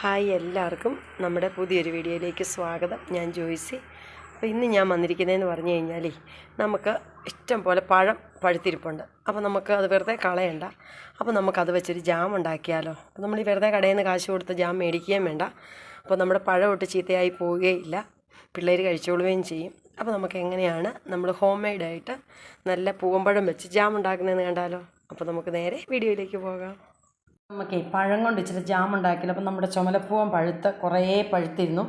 Hi എല്ലാവർക്കും നമ്മുടെ പുതിയൊരു വീഡിയോയിലേക്ക് സ്വാഗതം. ഞാൻ ജോയിസി. അപ്പോൾ ഇന്ന് ഞാൻ വന്നിരിക്കുന്നതെന്ന് പറഞ്ഞു കഴിഞ്ഞാൽ നമുക്ക് ഇഷ്ടം പോലെ പഴം പഴുത്തിരിപ്പുണ്ട്. അപ്പോൾ നമുക്ക് അത് വെറുതെ കളയണ്ട. അപ്പോൾ നമുക്കത് വെച്ചൊരു ജാം ഉണ്ടാക്കിയാലോ. അപ്പോൾ നമ്മൾ ഈ വെറുതെ കടയിൽ നിന്ന് കാശ് കൊടുത്ത് ജാം മേടിക്കുകയും വേണ്ട. അപ്പോൾ നമ്മുടെ പഴം ഒട്ട് ചീത്തയായി പോവുകയില്ല. പിള്ളേർ കഴിച്ചോളുകയും ചെയ്യും. അപ്പോൾ നമുക്ക് എങ്ങനെയാണ് നമ്മൾ ഹോം മെയ്ഡായിട്ട് നല്ല പൂവമ്പഴം വെച്ച് ജാം ഉണ്ടാക്കുന്നതെന്ന് കണ്ടാലോ. അപ്പോൾ നമുക്ക് നേരെ വീഡിയോയിലേക്ക് പോകാം. നമുക്ക് പഴം കൊണ്ട് ഇച്ചിരി ജാം ഉണ്ടാക്കില്ല അപ്പം നമ്മുടെ ചുമലപ്പൂവൻ പഴുത്ത് കുറേ പഴുത്തിരുന്നു.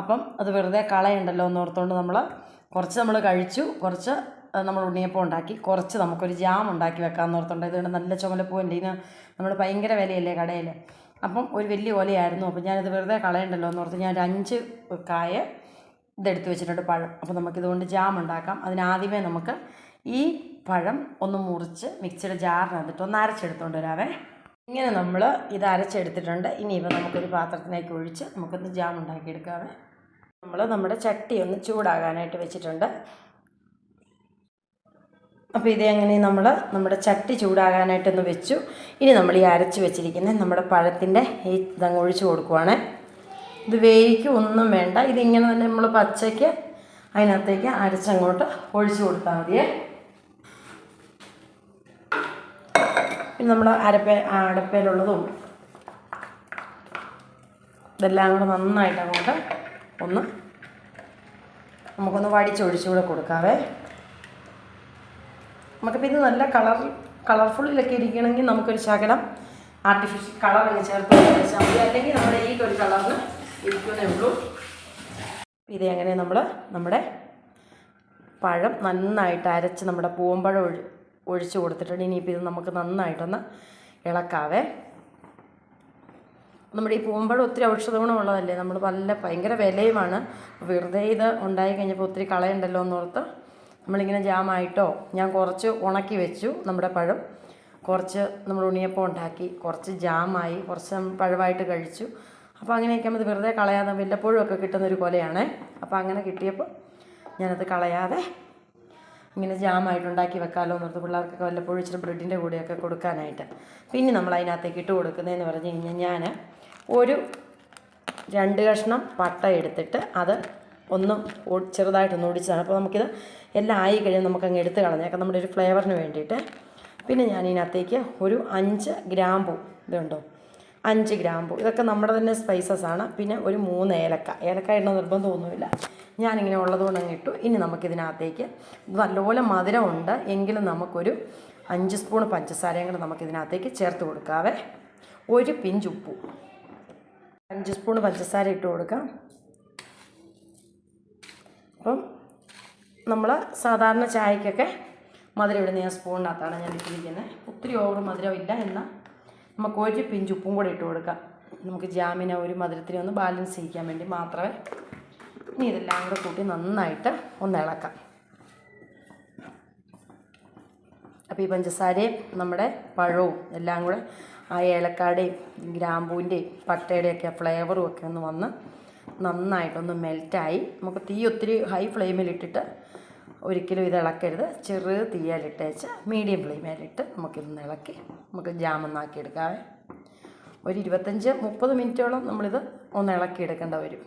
അപ്പം അത് വെറുതെ കളയണ്ടല്ലോ എന്ന് ഓർത്തുകൊണ്ട് നമ്മൾ കുറച്ച് നമ്മൾ കഴിച്ചു കുറച്ച് നമ്മൾ ഉണ്ണിയപ്പം ഉണ്ടാക്കി കുറച്ച് നമുക്കൊരു ജാം ഉണ്ടാക്കി വെക്കാമെന്ന് ഓർത്തുകൊണ്ട് ഇതുകൊണ്ട് നല്ല ചുമലപ്പൂവന്റെ ഇതിന് നമ്മൾ ഭയങ്കര വിലയല്ലേ കടയിൽ അപ്പം ഒരു വലിയ ഓലയായിരുന്നു. അപ്പം ഞാനിത് വെറുതെ കളയണ്ടല്ലോ എന്ന് ഓർത്ത് ഞാൻ ഒരു അഞ്ച് കായ ഇതെടുത്ത് വെച്ചിട്ടുണ്ട് പഴം. അപ്പോൾ നമുക്കിതുകൊണ്ട് ജാം ഉണ്ടാക്കാം. അതിനാദ്യമേ നമുക്ക് ഈ പഴം ഒന്ന് മുറിച്ച് മിക്സിയുടെ ജാറിനകത്തിട്ട് ഒന്ന് അരച്ചെടുത്തുകൊണ്ട് വരാവേ. ഇങ്ങനെ നമ്മൾ ഇത് അരച്ചെടുത്തിട്ടുണ്ട്. ഇനി ഇനിയിപ്പോൾ നമുക്കൊരു പാത്രത്തിലേക്ക് ഒഴിച്ച് നമുക്കൊന്ന് ജാം ഉണ്ടാക്കിയെടുക്കാമേ നമ്മൾ നമ്മുടെ ചട്ടി ഒന്ന് ചൂടാകാനായിട്ട് വെച്ചിട്ടുണ്ട്. അപ്പോൾ ഇത് എങ്ങനെ നമ്മൾ നമ്മുടെ ചട്ടി ചൂടാകാനായിട്ടൊന്ന് വെച്ചു. ഇനി നമ്മൾ ഈ അരച്ച് വെച്ചിരിക്കുന്ന നമ്മുടെ പഴത്തിന്റെ ഈ ഇതങ്ങ് ഒഴിച്ച് കൊടുക്കുവാണേ. ഇത് വേവിക്കും ഒന്നും വേണ്ട. ഇതിങ്ങനെ തന്നെ നമ്മൾ പച്ചയ്ക്ക് അതിനകത്തേക്ക് അരച്ചങ്ങോട്ട് ഒഴിച്ചു കൊടുത്താൽ മതിയേ. പിന്നെ നമ്മൾ അരപ്പേ അടപ്പയിലുള്ളതും ഇതെല്ലാം കൂടെ നന്നായിട്ട് അങ്ങോട്ട് ഒന്ന് നമുക്കൊന്ന് വടിച്ചൊഴിച്ചുകൂടെ കൊടുക്കാവേ. നമുക്കിപ്പോൾ ഇത് നല്ല കളർ കളർഫുള്ളിലൊക്കെ ഇരിക്കണമെങ്കിൽ നമുക്കൊരു ശകലം ആർട്ടിഫിഷ്യൽ കളർ അങ്ങ് ചേർത്ത് വെച്ചാൽ മതി. അല്ലെങ്കിൽ നമ്മുടെ ഈ ഒരു കളറിന് ഇരിക്കുന്നേ ഉള്ളൂ. ഇത് എങ്ങനെ നമ്മൾ നമ്മുടെ പഴം നന്നായിട്ട് അരച്ച് നമ്മുടെ പൂവമ്പഴം ഒഴിച്ച് കൊടുത്തിട്ടുണ്ട്. ഇനിയിപ്പോൾ ഇത് നമുക്ക് നന്നായിട്ടൊന്ന് ഇളക്കാവേ. നമ്മുടെ ഈ പൂമ്പഴം ഒത്തിരി ഔഷധ ഗുണമുള്ളതല്ലേ? നമ്മൾ നല്ല ഭയങ്കര വിലയുമാണ്. വെറുതെ ഇത് ഉണ്ടായി കഴിഞ്ഞപ്പോൾ ഒത്തിരി കളയണ്ടല്ലോ എന്നോർത്ത് നമ്മളിങ്ങനെ ജാമായിട്ടോ ഞാൻ കുറച്ച് ഉണക്കി വെച്ചു നമ്മുടെ പഴം. കുറച്ച് നമ്മൾ ഉണിയപ്പം ഉണ്ടാക്കി കുറച്ച് ജാമായി കുറച്ച് പഴമായിട്ട് കഴിച്ചു. അപ്പോൾ അങ്ങനെയൊക്കെ നമ്മൾ വെറുതെ കളയാതെ വല്ലപ്പോഴും ഒക്കെ കിട്ടുന്നൊരു കൊലയാണേ. അപ്പോൾ അങ്ങനെ കിട്ടിയപ്പോൾ ഞാനത് കളയാതെ ഇങ്ങനെ ജാമായിട്ട് ഉണ്ടാക്കി വെക്കാമല്ലോ എന്ന് ഓർത്ത് പിള്ളേർക്കൊക്കെ വല്ലപ്പോഴും ഇച്ചിരി ബ്രെഡിന്റെ കൂടെയൊക്കെ കൊടുക്കാനായിട്ട്. പിന്നെ നമ്മൾ അതിനകത്തേക്ക് ഇട്ട് കൊടുക്കുന്നതെന്ന് പറഞ്ഞു കഴിഞ്ഞാൽ ഞാൻ ഒരു രണ്ട് കഷ്ണം പട്ട എടുത്തിട്ട് അത് ഒന്ന് ചെറുതായിട്ടൊന്ന് ഒടിച്ചതാണ്. അപ്പോൾ നമുക്കിത് എല്ലാം ആയി കഴിഞ്ഞാൽ നമുക്ക് നമുക്കങ്ങ് എടുത്ത് കളഞ്ഞേക്കാം. നമ്മുടെ ഒരു ഫ്ലേവറിന് വേണ്ടിയിട്ട്. പിന്നെ ഞാൻ ഇതിനകത്തേക്ക് ഒരു അഞ്ച് ഗ്രാമ്പു ഇതുണ്ടോ? അഞ്ച് ഗ്രാമ്പു. ഇതൊക്കെ നമ്മുടെ തന്നെ സ്പൈസസ് ആണ്. പിന്നെ ഒരു മൂന്ന് ഏലക്ക. ഏലക്ക ഇടണം നിർബന്ധമൊന്നുമില്ല. ഞാനിങ്ങനെ ഉള്ളതുകൊണ്ട് അങ്ങ് ഇട്ടു. ഇനി നമുക്കിതിനകത്തേക്ക് നല്ലപോലെ മധുരമുണ്ട്. എങ്കിലും നമുക്കൊരു അഞ്ച് സ്പൂൺ പഞ്ചസാരയും കൂടെ നമുക്കിതിനകത്തേക്ക് ചേർത്ത് കൊടുക്കാവേ. ഒരു പിഞ്ച് ഉപ്പു. അഞ്ച് സ്പൂൺ പഞ്ചസാര ഇട്ട് കൊടുക്കാം. അപ്പം നമ്മൾ സാധാരണ ചായക്കൊക്കെ മധുരം ഇടുന്ന ഞാൻ സ്പൂണിനകത്താണ് ഞാൻ ഇട്ടിരിക്കുന്നത് ഒത്തിരി ഓവർ മധുരമില്ല എന്നാൽ നമുക്ക് ഒരു പിഞ്ച് ഉപ്പും കൂടെ ഇട്ട് കൊടുക്കാം. നമുക്ക് ജാമിനെ ഒരു മധുരത്തിനെ ഒന്ന് ബാലൻസ് ചെയ്യിക്കാൻ വേണ്ടി മാത്രമേ ഇനി ഇതെല്ലാം കൂടെ കൂട്ടി നന്നായിട്ട് ഒന്ന് ഇളക്കാം. അപ്പോൾ ഈ പഞ്ചസാരയും നമ്മുടെ പഴവും എല്ലാം കൂടെ ആ ഏലക്കാടേയും ഗ്രാമ്പൂവിന്റെയും പട്ടയുടെയും ഒക്കെ ഫ്ലേവറും ഒക്കെ ഒന്ന് വന്ന് നന്നായിട്ടൊന്ന് മെൽറ്റായി. നമുക്ക് തീ ഒത്തിരി ഹൈ ഫ്ലെയിമിലിട്ടിട്ട് ഒരിക്കലും ഇത് ഇളക്കരുത്. ചെറു തീയാലിട്ടേച്ച് മീഡിയം ഫ്ലെയിമിലിട്ട് നമുക്കിതൊന്ന് ഇളക്കി നമുക്ക് ജാമൊന്നാക്കി ഒരു ഇരുപത്തഞ്ച് മുപ്പത് മിനിറ്റോളം നമ്മളിത് ഒന്ന് ഇളക്കി എടുക്കേണ്ട വരും.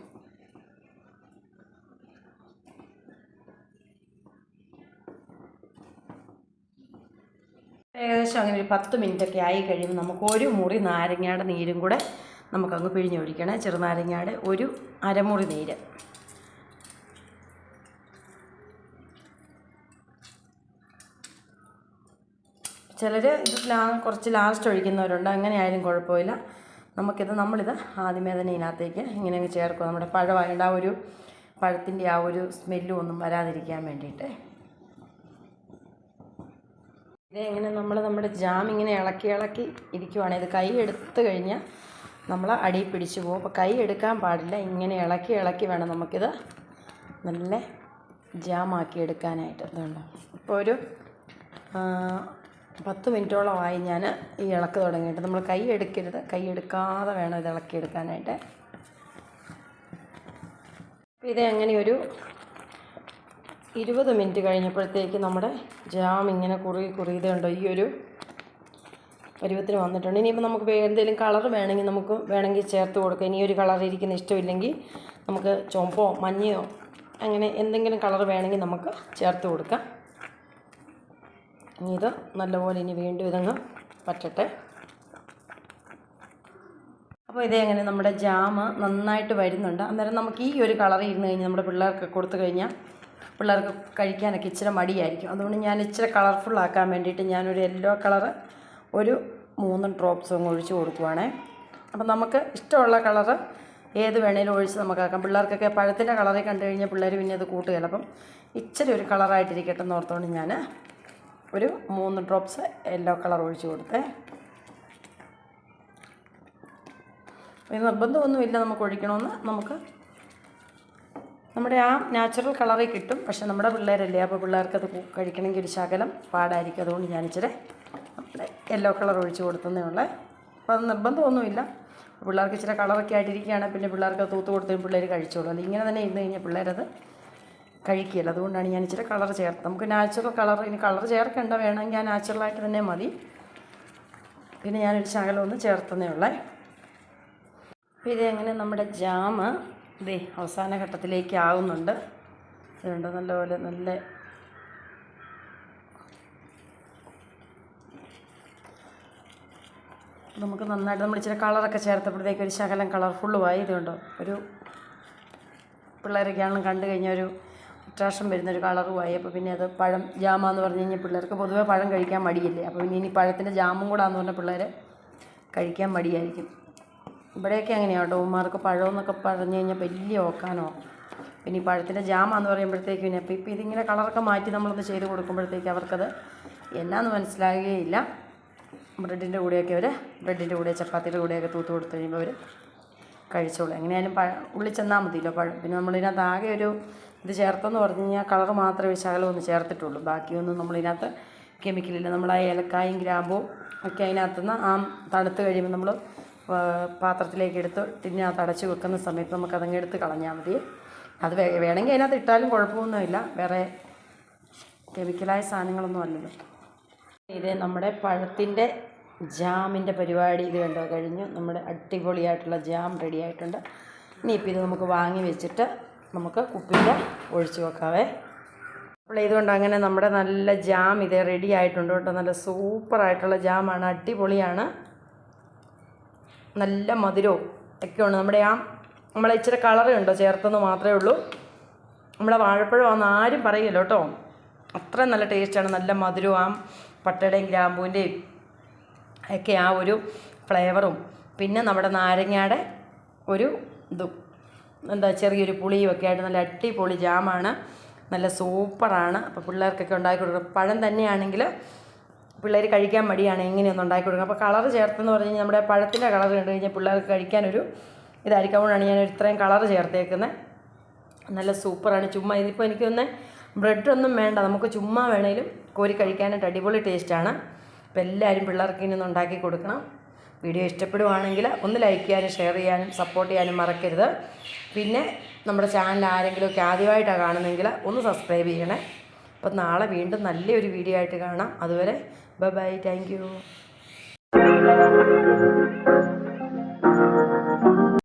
ഏകദേശം അങ്ങനെ ഒരു പത്ത് മിനിറ്റൊക്കെ ആയി കഴിയുമ്പോൾ നമുക്ക് ഒരു മുറി നാരങ്ങയുടെ നീരും കൂടെ നമുക്കങ്ങ് പിഴിഞ്ഞൊഴിക്കണേ. ചെറുനാരങ്ങയുടെ ഒരു അരമുറി നീര്. ചിലർ ഇത് ലാ കുറച്ച് ലാസ്റ്റ് ഒഴിക്കുന്നവരുണ്ട്. അങ്ങനെ ആയാലും കുഴപ്പമില്ല. നമുക്കിത് നമ്മളിത് ആദ്യമേ തന്നെ ഇതിനകത്തേക്ക് ഇങ്ങനെ അങ്ങ് ചേർക്കുക നമ്മുടെ പഴമായതുകൊണ്ട് ആ ഒരു പഴത്തിന്റെ ആ ഒരു സ്മെല്ലും ഒന്നും വരാതിരിക്കാൻ വേണ്ടിയിട്ട്. ഇതെങ്ങനെ നമ്മൾ നമ്മുടെ ജാം ഇങ്ങനെ ഇളക്കി ഇളക്കി ഇരിക്കുവാണ്. ഇത് കൈ എടുത്തു കഴിഞ്ഞാൽ നമ്മൾ അടി പിടിച്ചു പോകും. അപ്പോൾ കൈ എടുക്കാൻ പാടില്ല. ഇങ്ങനെ ഇളക്കി ഇളക്കി വേണം നമുക്കിത് നല്ല ജാമാക്കി എടുക്കാനായിട്ട്. അതുകൊണ്ട് ഇപ്പോൾ ഒരു പത്ത് മിനിറ്റോളമായി ഞാൻ ഈ ഇളക്ക് തുടങ്ങിയിട്ട്. നമ്മൾ കൈ എടുക്കരുത്. കൈ എടുക്കാതെ വേണം ഇത് ഇളക്കി എടുക്കാനായിട്ട്. ഇത് അങ്ങനെ ഒരു ഇരുപത് മിനിറ്റ് കഴിഞ്ഞപ്പോഴത്തേക്ക് നമ്മുടെ ജാം ഇങ്ങനെ കുറുകി കുറുകിയതുണ്ട് ഈ ഒരു പരുവത്തിന് വന്നിട്ടുണ്ട്. ഇനിയിപ്പോൾ നമുക്ക് എന്തെങ്കിലും കളർ വേണമെങ്കിൽ നമുക്ക് വേണമെങ്കിൽ ചേർത്ത് കൊടുക്കാം. ഇനി ഒരു കളർ ഇരിക്കുന്ന ഇഷ്ടമില്ലെങ്കിൽ നമുക്ക് ചുമപ്പോ മഞ്ഞയോ അങ്ങനെ എന്തെങ്കിലും കളർ വേണമെങ്കിൽ നമുക്ക് ചേർത്ത് കൊടുക്കാം. ഇനി ഇത് നല്ലപോലെ ഇനി വീണ്ടും ഇതങ്ങ് പറ്റട്ടെ. അപ്പോൾ ഇതേ അങ്ങനെ നമ്മുടെ ജാമ് നന്നായിട്ട് വരുന്നുണ്ട്. അന്നേരം നമുക്ക് ഈ ഒരു കളർ ഇരുന്ന് കഴിഞ്ഞാൽ നമ്മുടെ പിള്ളേർക്ക് കൊടുത്തു കഴിഞ്ഞാൽ പിള്ളേർക്ക് കഴിക്കാനൊക്കെ ഇച്ചിരി മടിയായിരിക്കും. അതുകൊണ്ട് ഞാൻ ഇച്ചിരി കളർഫുള്ളാക്കാൻ വേണ്ടിയിട്ട് ഞാനൊരു യെല്ലോ കളറ് ഒരു മൂന്ന് ഡ്രോപ്സും അങ്ങ് ഒഴിച്ച് കൊടുക്കുവാണേ. അപ്പം നമുക്ക് ഇഷ്ടമുള്ള കളറ് ഏത് വേണേലും ഒഴിച്ച് നമുക്കാക്കാം. പിള്ളേർക്കൊക്കെ പഴത്തിന്റെ കളറിൽ കണ്ടു കഴിഞ്ഞാൽ പിള്ളേർ പിന്നെ അത് കൂട്ടുകയില്ല. അപ്പം ഇച്ചിരി ഒരു കളറായിട്ടിരിക്കട്ടെ എന്ന് ഓർത്തുകൊണ്ട് ഞാൻ ഒരു മൂന്ന് ഡ്രോപ്സ് യെല്ലോ കളർ ഒഴിച്ച് കൊടുത്തേ. നിർബന്ധമൊന്നുമില്ല. നമുക്ക് ഒഴിക്കണമെന്ന് നമുക്ക് നമ്മുടെ ആ നാച്ചുറൽ കളറിൽ കിട്ടും. പക്ഷെ നമ്മുടെ പിള്ളേരല്ലേ? അപ്പോൾ പിള്ളേർക്ക് അത് കഴിക്കണമെങ്കിൽ ഒരു ശകലം പാടായിരിക്കും. അതുകൊണ്ട് ഞാൻ ഇച്ചിരി നമ്മുടെ യെല്ലോ കളർ ഒഴിച്ച് കൊടുത്തതേ ഉള്ളേ. അപ്പോൾ അത് നിർബന്ധമൊന്നുമില്ല. പിള്ളേർക്ക് ഇച്ചിരി കളറൊക്കെ ആയിട്ടിരിക്കുകയാണെങ്കിൽ പിന്നെ പിള്ളേർക്ക് തൂത്ത് കൊടുത്തും പിള്ളേർ കഴിച്ചോളൂ. അല്ല ഇങ്ങനെ തന്നെ ഇരുന്ന് കഴിഞ്ഞാൽ പിള്ളേരത് കഴിക്കുകയില്ല. അതുകൊണ്ടാണ് ഞാൻ ഇച്ചിരി കളർ ചേർത്തത് നമുക്ക് നാച്ചുറൽ കളർ ഇനി കളർ ചേർക്കേണ്ട വേണമെങ്കിൽ ആ നാച്ചുറലായിട്ട് തന്നെ മതി. പിന്നെ ഞാനൊരു ശകലം ഒന്ന് ചേർത്തതേ ഉള്ളേ. അപ്പോൾ ഇതെങ്ങനെ നമ്മുടെ ജാമ് ഇതേ അവസാന ഘട്ടത്തിലേക്ക് ആവുന്നുണ്ട്. ഇതുണ്ട്? നല്ലപോലെ നല്ല നമുക്ക് നന്നായിട്ട് നമ്മൾ ഇച്ചിരി കളറൊക്കെ ചേർത്തപ്പോഴത്തേക്ക് ഒരു ശകലം കളർഫുള്ളുമായി ഇതുകൊണ്ടോ ഒരു പിള്ളേരൊക്കെയാണ് കണ്ടു കഴിഞ്ഞാൽ ഒരു അട്രാക്ഷൻ വരുന്നൊരു കളറുമായി. അപ്പോൾ പിന്നെ അത് പഴം ജാമെന്ന് പറഞ്ഞു കഴിഞ്ഞാൽ പിള്ളേർക്ക് പൊതുവേ പഴം കഴിക്കാൻ മടിയില്ലേ? അപ്പോൾ പിന്നെ ഇനി പഴത്തിന്റെ ജാമും കൂടാന്ന് പറഞ്ഞാൽ പിള്ളേർ കഴിക്കാൻ മടിയായിരിക്കും. ഇവിടെയൊക്കെ അങ്ങനെയാണ് കേട്ടോ ഉമ്മാർക്ക് പഴം എന്നൊക്കെ പറഞ്ഞു കഴിഞ്ഞാൽ വലിയ ഓക്കാനോ. പിന്നെ ഈ പഴത്തിന്റെ ജാമാന്ന് പറയുമ്പോഴത്തേക്കും പിന്നെ അപ്പോൾ ഇപ്പോൾ ഇതിങ്ങനെ കളറൊക്കെ മാറ്റി നമ്മളൊന്ന് ചെയ്ത് കൊടുക്കുമ്പോഴത്തേക്ക് അവർക്കത് എന്നാന്ന് മനസ്സിലാകുകയില്ല. ബ്രെഡിന്റെ കൂടെയൊക്കെ അവർ ബ്രെഡിന്റെ കൂടെ ചപ്പാത്തിയുടെ കൂടെയൊക്കെ തൂത്ത് കൊടുത്തു കഴിയുമ്പോൾ അവർ കഴിച്ചോളൂ. എങ്ങനെയായാലും പഴ ഉള്ളിൽ ചെന്നാൽ മതിയല്ലോ പഴം. പിന്നെ നമ്മളിതിനകത്ത് ആകെ ഒരു ഇത് ചേർത്തെന്ന് പറഞ്ഞു കഴിഞ്ഞാൽ കളർ മാത്രമേ ശകലം ഒന്ന് ചേർത്തിട്ടുള്ളൂ. ബാക്കിയൊന്നും നമ്മളിതിനകത്ത് കെമിക്കലില്ല നമ്മൾ ആ ഏലക്കായും ഗ്രാമ്പും ഒക്കെ അതിനകത്തുനിന്ന് ആ തണുത്ത് കഴിയുമ്പോൾ നമ്മൾ പാത്രത്തിലേക്ക് എടുത്ത് ടിന്നകത്ത് അടച്ച് വെക്കുന്ന സമയത്ത് നമുക്ക് അതങ്ങ് എടുത്ത് കളഞ്ഞാൽ മതി. അത് വേണമെങ്കിൽ അതിനകത്ത് ഇട്ടാലും കുഴപ്പമൊന്നുമില്ല. വേറെ കെമിക്കലായ സാധനങ്ങളൊന്നും അല്ലല്ലോ. ഇത് നമ്മുടെ പഴത്തിന്റെ ജാമിന്റെ പരിപാടി ഇത് കണ്ടോ? കഴിഞ്ഞു. നമ്മുടെ അടിപൊളിയായിട്ടുള്ള ജാം റെഡി ആയിട്ടുണ്ട്. ഇനിയിപ്പോൾ ഇത് നമുക്ക് വാങ്ങി വെച്ചിട്ട് നമുക്ക് കുപ്പിയിൽ ഒഴിച്ചു വെക്കാവേ. അപ്പോൾ ഇതുകൊണ്ട് അങ്ങനെ നമ്മുടെ നല്ല ജാം ഇത് റെഡി ആയിട്ടുണ്ട് കേട്ടോ. നല്ല സൂപ്പറായിട്ടുള്ള ജാമാണ്. അടിപൊളിയാണ്. നല്ല മധുരവും ഒക്കെയുണ്ട്. നമ്മുടെ ആ നമ്മളെ ഇച്ചിരി കളറ് ഉണ്ടോ ചേർത്തെന്ന് മാത്രമേ ഉള്ളൂ. നമ്മളെ വാഴപ്പഴമാണെന്ന് ആരും പറയില്ല കേട്ടോ. അത്രയും നല്ല ടേസ്റ്റാണ്. നല്ല മധുരവും ആ പട്ടയുടെയും ഗ്രാമ്പൂവിന്റെയും ഒക്കെ ആ ഒരു ഫ്ലേവറും. പിന്നെ നമ്മുടെ നാരങ്ങയുടെ ഒരു ഇതും. എന്താ ചെറിയൊരു പുളിയും ഒക്കെ ആയിട്ട് നല്ല അടിപൊളി ജാമാണ്. നല്ല സൂപ്പറാണ്. അപ്പോൾ പിള്ളേർക്കൊക്കെ ഉണ്ടാക്കി കൊടുക്കും പഴം തന്നെയാണെങ്കിൽ പിള്ളേർ കഴിക്കാൻ മടിയാണ് ഇങ്ങനെയൊന്നും ഉണ്ടാക്കി കൊടുക്കുക അപ്പോൾ കളർ ചേർത്തെന്ന് പറഞ്ഞു കഴിഞ്ഞാൽ നമ്മുടെ പഴത്തിന്റെ കളർ കണ്ടു കഴിഞ്ഞാൽ പിള്ളേർക്ക് കഴിക്കാനൊരു ഇതായിരിക്കും അതുകൊണ്ടാണ് ഞാൻ ഇത്രയും കളർ ചേർത്തേക്കുന്നത് നല്ല സൂപ്പറാണ് ചുമ്മാ ഇതിപ്പോൾ എനിക്കൊന്ന് ബ്രെഡൊന്നും വേണ്ട നമുക്ക് ചുമ്മാ വേണേലും കോരി കഴിക്കാനായിട്ട് അടിപൊളി ടേസ്റ്റാണ്. അപ്പോൾ എല്ലാവരും പിള്ളേർക്ക് ഇനി ഒന്ന് കൊടുക്കണം. വീഡിയോ ഇഷ്ടപ്പെടുവാണെങ്കിൽ ഒന്ന് ലൈക്ക് ചെയ്യാനും ഷെയർ ചെയ്യാനും സപ്പോർട്ട് ചെയ്യാനും മറക്കരുത്. പിന്നെ നമ്മുടെ ചാനൽ ആരെങ്കിലുമൊക്കെ ആദ്യമായിട്ടാണ് കാണുന്നതെങ്കിൽ ഒന്ന് സബ്സ്ക്രൈബ് ചെയ്യണേ. അപ്പം നാളെ വീണ്ടും നല്ലൊരു വീഡിയോ ആയിട്ട് കാണാം. അതുവരെ bye bye thank you.